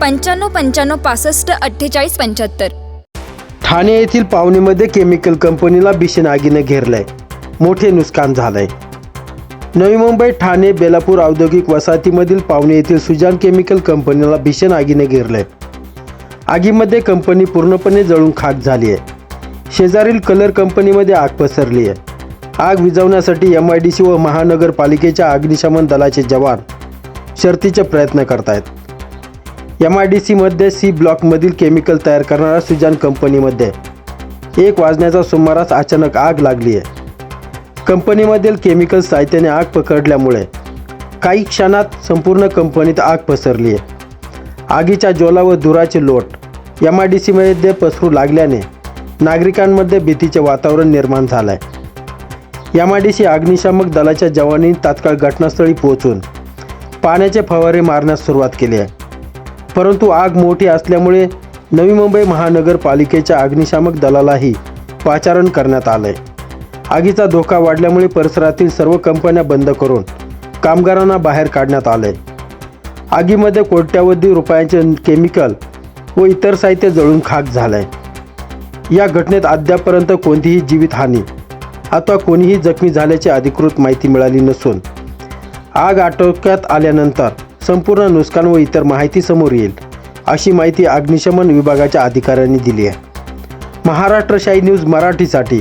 पंच्याण्णव पंच्याण्णव पासष्ट अठ्ठेचाळीस पंच्याहत्तर. ठाणे येथील पावणीमध्ये केमिकल कंपनीला भीषण आगीने घेरलंय. मोठे नुकसान झालंय. नवी मुंबई ठाणे बेलापूर औद्योगिक वसाहतीमधील पावणे येथील सुजान केमिकल कंपनीला भीषण आगीने घेरलंय. आगीमध्ये कंपनी पूर्णपणे जळून खाक झाली आहे शेजारील कलर कंपनीमध्ये आग पसरली आहे आग विझवण्यासाठी एम आय डी सी व महानगरपालिकेच्या अग्निशमन दलाचे जवान शर्तीचे प्रयत्न करतायत. एम आय डी सीमध्ये सी ब्लॉकमधील केमिकल तयार करणाऱ्या सुजान कंपनीमध्ये एक वाजण्याच्या सुमारास अचानक आग लागली आहे. कंपनीमधील केमिकल साहित्याने आग पकडल्यामुळे काही क्षणात संपूर्ण कंपनीत आग पसरली आहे. आगीच्या ज्वाला व धुराचे लोट एम आय डी सीमध्ये पसरू लागल्याने नागरिकांमध्ये भीतीचे वातावरण निर्माण झालं आहे एम आय डी सी अग्निशामक दलाच्या जवानांनी तात्काळ घटनास्थळी पोहोचून पाण्याचे फवारे मारण्यास सुरुवात केली आहे. परंतु आग मोठी असल्यामुळे नवी मुंबई महानगरपालिकेच्या अग्निशामक दलालाही पाचारण करण्यात आलंय. आगीचा धोका वाढल्यामुळे परिसरातील सर्व कंपन्या बंद करून कामगारांना बाहेर काढण्यात आलंय. आगीमध्ये कोट्यावधी रुपयांचे केमिकल व इतर साहित्य जळून खाक झालंय. या घटनेत अद्यापपर्यंत कोणतीही जीवितहानी अथवा कोणीही जखमी झाल्याची अधिकृत माहिती मिळाली नसून आग आटोक्यात आल्यानंतर संपूर्ण नुकसान व इतर माहिती समोर येईल अशी माहिती अग्निशमन विभागाच्या अधिकाऱ्यांनी दिली आहे. महाराष्ट्रशाही न्यूज मराठीसाठी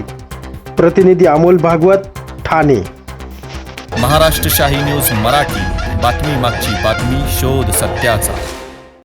प्रतिनिधी अमोल भागवत ठाणे. महाराष्ट्रशाही न्यूज मराठी बातमी मागची बातमी शोध सत्याचा.